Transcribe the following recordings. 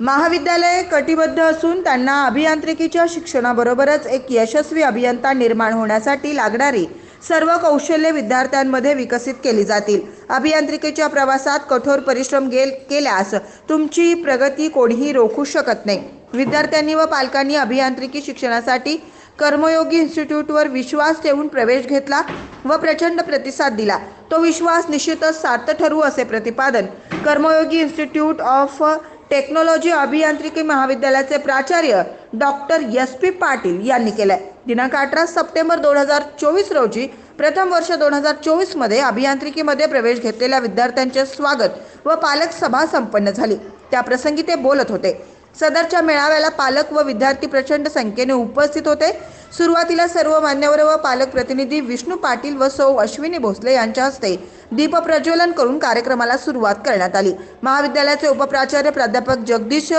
महाविद्यालय कटिबद्ध असून त्यांना अभियांत्रिकीच्या शिक्षणाबरोबरच एक यशस्वी अभियंता निर्माण होण्यासाठी लागणारी सर्व कौशल्ये विद्यार्थ्यांमध्ये विकसित केली जातील. अभियांत्रिकीच्या प्रवासात कठोर परिश्रम गेल केल्यास तुमची प्रगती कोणीही रोखू शकत नाही. विद्यार्थ्यांनी व पालकांनी अभियांत्रिकी शिक्षणासाठी कर्मयोगी इन्स्टिट्यूटवर विश्वास ठेवून प्रवेश घेतला व प्रचंड प्रतिसाद दिला. तो विश्वास निश्चितच सार्थ ठरू असे प्रतिपादन कर्मयोगी इन्स्टिट्यूट ऑफ टेक्नॉलॉजी अभियांत्रिकी महाविद्यालयाचे प्राचार्य डॉक्टर एस पी पाटील यांनी केलंय. दिनांक अठरा सप्टेंबर दोन हजार चोवीस रोजी प्रथम वर्ष दोन हजार चोवीसमध्ये अभियांत्रिकीमध्ये प्रवेश घेतलेल्या विद्यार्थ्यांचे स्वागत व पालक सभा संपन्न झाली. त्याप्रसंगी ते बोलत होते. सदरच्या मेळाव्याला पालक व विद्यार्थी प्रचंड संख्येने उपस्थित होते. सुरुवातीला सर्व मान्यवर व पालक प्रतिनिधी विष्णू पाटील व सौ अश्विनी भोसले यांच्या हस्ते दीप प्रज्वलन करून कार्यक्रमाला सुरुवात करण्यात आली. महाविद्यालयाचे उपप्राचार्य प्राध्यापक जगदीश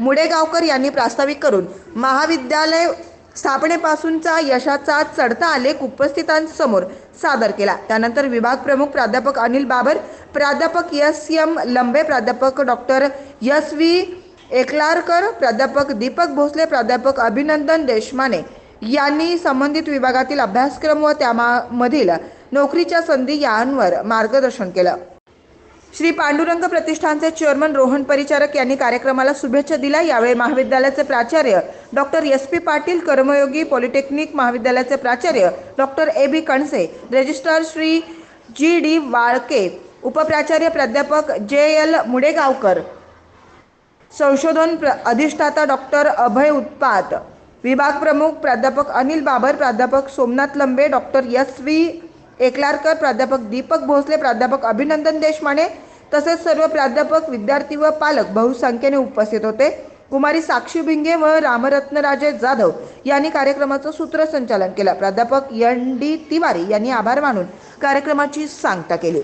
मुडेगावकर यांनी प्रास्ताविक करून महाविद्यालय स्थापनेपासूनचा यशाचा चढता आलेख उपस्थितांसमोर सादर केला. त्यानंतर विभाग प्रमुख प्राध्यापक अनिल बाबर प्राध्यापक एस एम लंबे प्राध्यापक डॉक्टर एस व्ही एकलारकर प्राध्यापक दीपक भोसले प्राध्यापक अभिनंदन देशमाने यांनी संबंधित विभागातील अभ्यासक्रम व त्यामधील नोकरीच्या संधी यांवर मार्गदर्शन केलं. श्री पांडुरंग प्रतिष्ठानचे चेअरमन रोहन परिचारक यांनी कार्यक्रमाला शुभेच्छा दिल्या. यावेळी महाविद्यालयाचे प्राचार्य doctor S P Patil Karmayogi polytechnic महाविद्यालयाचे प्राचार्य doctor A B Kanse registrar Shri G D Walke उपप्राचार्य प्राध्यापक जे एल मुडेगावकर संशोधन प्र अधिष्ठाता डॉक्टर अभय उत्पात विभाग प्रमुख प्राध्यापक अनिल बाबर प्राध्यापक सोमनाथ लंबे डॉक्टर यस व्ही एकलारकर प्राध्यापक दीपक भोसले प्राध्यापक अभिनंदन देशमाने तसेच सर्व प्राध्यापक विद्यार्थी व पालक बहुसंख्येने उपस्थित होते. कुमारी साक्षी भिंगे व रामरत्नराजे जाधव यांनी कार्यक्रमाचं सूत्रसंचालन केलं. प्राध्यापक एन डी तिवारी यांनी आभार मानून कार्यक्रमाची सांगता केली.